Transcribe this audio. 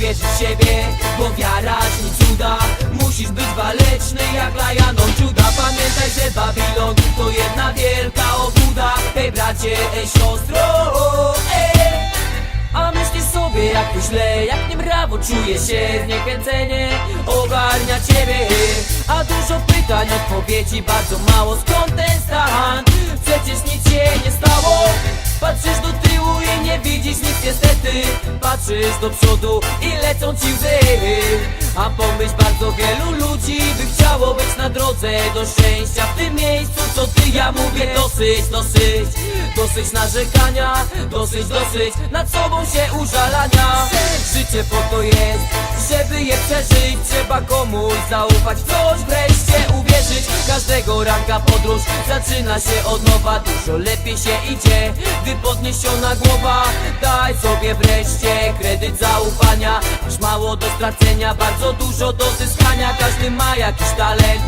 wierz w siebie, bo wiara tu cuda. Musisz być waleczny jak Lajanon Juda. Pamiętaj, że Babilon to jedna wielka obuda. Ej bracie, ej siostro, ej A myślisz sobie jak tu źle, jak niebrawo czuje się. Zniechęcenie ogarnia ciebie. A dużo pytań, odpowiedzi bardzo mało. Skąd ten stan? Przecież nic się nie stało. Patrzysz do przodu i lecą ci łzy. A pomyśl bardzo wielu ludzi by chciało być na drodze do szczęścia W tym miejscu co ty, ja mówię dosyć, dosyć. Dosyć narzekania, dosyć, dosyć Nad sobą się użalania. Życie po to jest, żeby je przeżyć. Trzeba komuś zaufać, coś wreszcie Każdego ranka podróż zaczyna się od nowa Dużo lepiej się idzie, gdy podniesiona głowa. Daj sobie wreszcie kredyt zaufania Masz mało do stracenia, bardzo dużo do zyskania Każdy ma jakiś talent